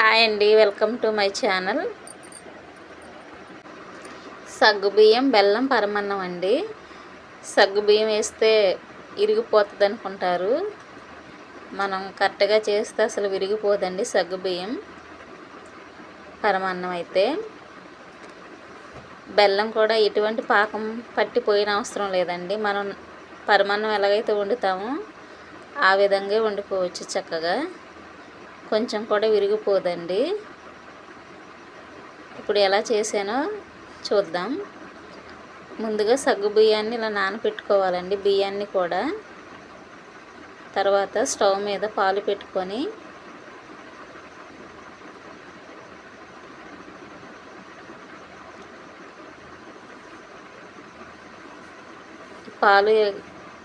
Hi అండి welcome to my channel. సగ్గుబియ్యం బెల్లం పరమన్నం అండి. సగ్గుబియ్యం వేస్తే ఇరిగిపోతుంది అనుకుంటారు. మనం కరెక్ట్గా చేస్తే అసలు విరిగిపోదండి సగ్గుబియ్యం పరమాన్నం అయితే. బెల్లం కూడా ఎటువంటి పాకం పట్టిపోయిన అవసరం లేదండి. మనం పరమాన్నం ఎలాగైతే వండుతామో ఆ విధంగా వండుకోవచ్చు చక్కగా. కొంచెం కూడా విరిగిపోదండి. ఇప్పుడు ఎలా చేసానో చూద్దాం. ముందుగా సగ్గు బియ్యాన్ని ఇలా నానబెట్టుకోవాలండి బియ్యాన్ని కూడా. తర్వాత స్టవ్ మీద పాలు పెట్టుకొని పాలు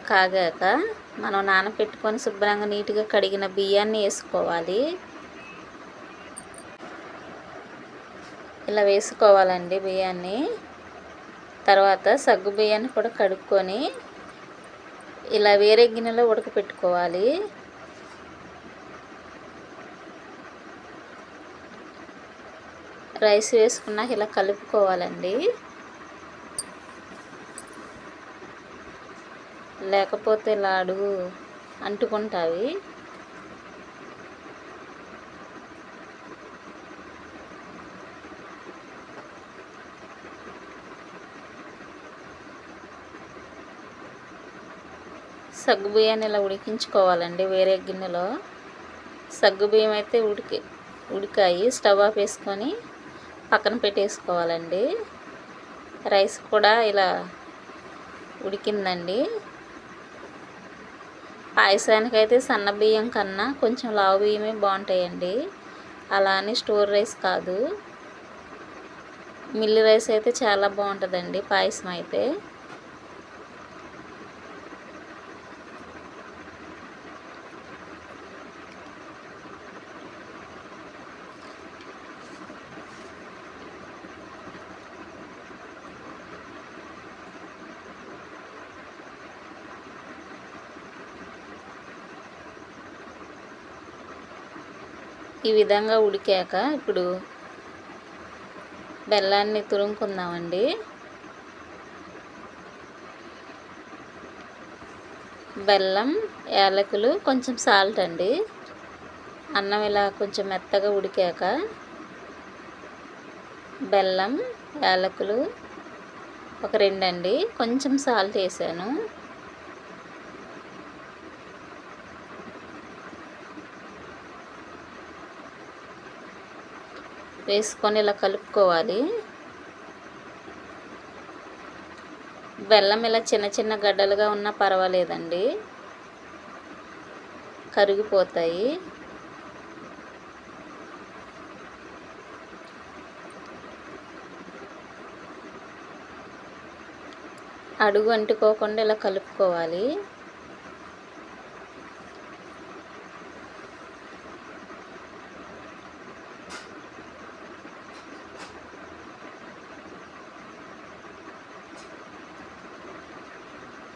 కాగాక మనం నానబెట్టుకొని శుభ్రంగా నీట్గా కడిగిన బియ్యాన్ని వేసుకోవాలి. ఇలా వేసుకోవాలండి బియ్యాన్ని. తర్వాత సగ్గు బియ్యాన్ని కూడా కడుక్కొని ఇలా వేరే గిన్నెలో ఉడకపెట్టుకోవాలి. రైస్ వేసుకున్నాక ఇలా కలుపుకోవాలండి. లేకపోతే ఇలా అడుగు అంటుకుంటావి. సగ్గు బియ్యాన్ని ఇలా ఉడికించుకోవాలండి వేరే గిన్నెలో. సగ్గు బియ్యం అయితే ఉడికి ఉడికాయి స్టవ్ ఆఫ్ వేసుకొని పక్కన పెట్టేసుకోవాలండి. రైస్ కూడా ఇలా ఉడికిందండి. పాయసానికి అయితే సన్న బియ్యం కన్నా కొంచెం లావు బియ్యమే బాగుంటాయండి. అలా అని స్టోర్ రైస్ కాదు. మిల్లి రైస్ అయితే చాలా బాగుంటుందండి పాయసం అయితే. ఈ విధంగా ఉడికాక ఇప్పుడు బెల్లాన్ని తురుముకుందామండి. బెల్లం యాలకులు కొంచెం సాల్ట్ అండి. అన్నం ఇలా కొంచెం మెత్తగా ఉడికాక బెల్లం యాలకులు ఒక రెండండి. కొంచెం సాల్ట్ వేసాను. వేసుకొని ఇలా కలుపుకోవాలి. బెల్లం ఇలా చిన్న చిన్న గడ్డలుగా ఉన్నా పర్వాలేదండి. కరిగిపోతాయి. అడుగు అంటుకోకుండా ఇలా కలుపుకోవాలి.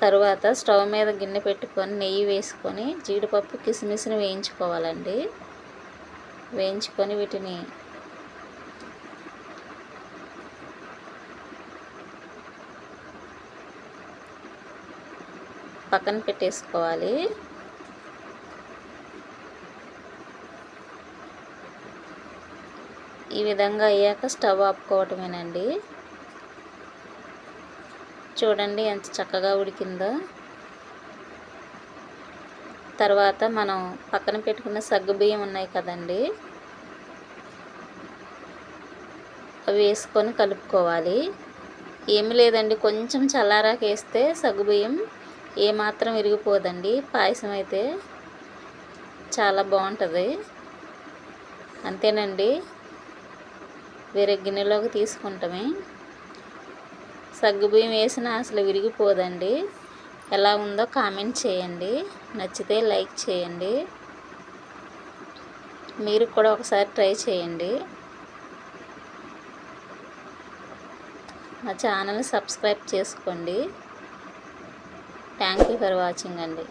తర్వాత స్టవ్ మీద గిన్నె పెట్టుకొని నెయ్యి వేసుకొని జీడిపప్పు కిస్మిస్ని వేయించుకోవాలండి. వేయించుకొని వీటిని పక్కన పెట్టేసుకోవాలి. ఈ విధంగా అయ్యాక స్టవ్ ఆపుకోవటమేనండి. చూడండి ఎంత చక్కగా ఉడికిందో. తర్వాత మనం పక్కన పెట్టుకున్న సగ్గు బియ్యం ఉన్నాయి కదండి. అవి వేసుకొని కలుపుకోవాలి. ఏమి లేదండి కొంచెం చల్లారాకు వేస్తే సగ్గుబియ్యం ఏమాత్రం విరిగిపోదండి. పాయసం అయితే చాలా బాగుంటుంది. అంతేనండి. వేరే గిన్నెలోకి తీసుకుంటామే. సగ్గుబియ్యం వేసినా అసలు విరిగిపోదండి. ఎలా ఉందో కామెంట్ చేయండి. నచ్చితే లైక్ చేయండి. మీరు కూడా ఒకసారి ట్రై చేయండి. మా ఛానల్ సబ్స్క్రైబ్ చేసుకోండి. థ్యాంక్ యూ ఫర్ వాచింగ్ అండి.